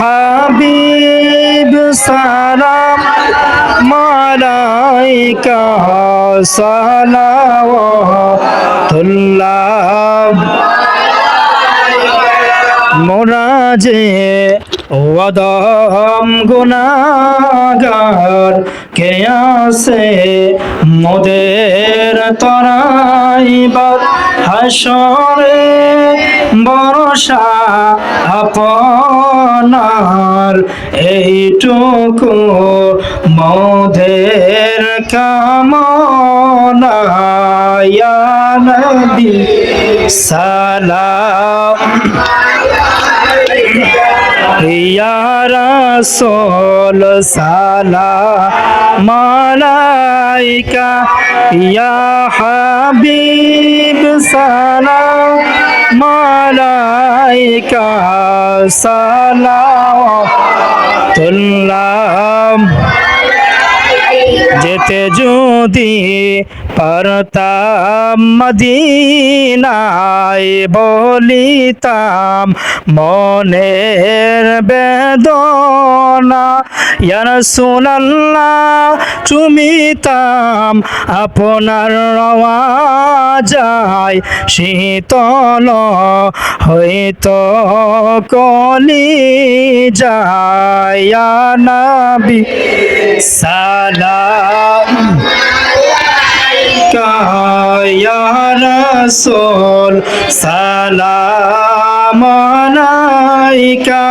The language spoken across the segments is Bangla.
হাবিব সালাম মালাইকা সালাওয়াতুল্লাহ। মোরা যে ওদম গুনাগার কে আসে মোদের তরাইবার হাসরে বরসা আপনার এইটুকু মোদের কামনা ইয়া নবী সালাম। ইয়া রাসূল সালাম আলাইকা ইয়া হাবিব সালাম আলাইকা সালাম যেতে যদি পারতাম মদিনায় বলিতাম, মনের বেদনা ইয়ার সুনাল্লাহ চুমিতাম, আপনার রওয়া যায় শীতল হয়তো কলি যায় নাবি সালাম রসোল সালাম নাইকা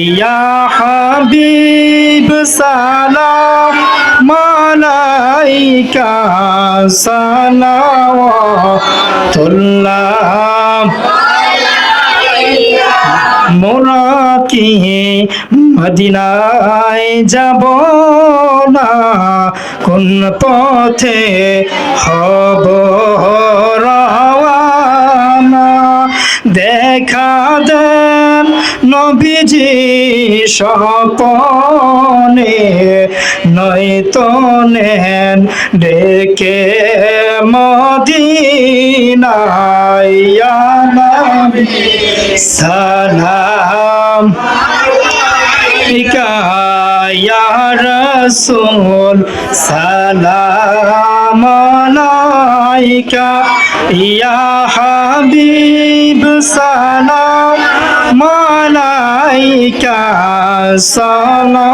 ইয়া হাবিব সালাম মালাইকা সালাম তুল্লাহ মোরা কি মদিনায় যাব না। কোন পথে হব রওয়ানা দেখা নবীজি সপনে নয়তো নেন ডেকে মদিনায়। ইয়া নবী, সালাম ইয়া রাসূল, সালাম ইয়া হাবিব, সালাম আলাইকা সালাতুল্লাহ।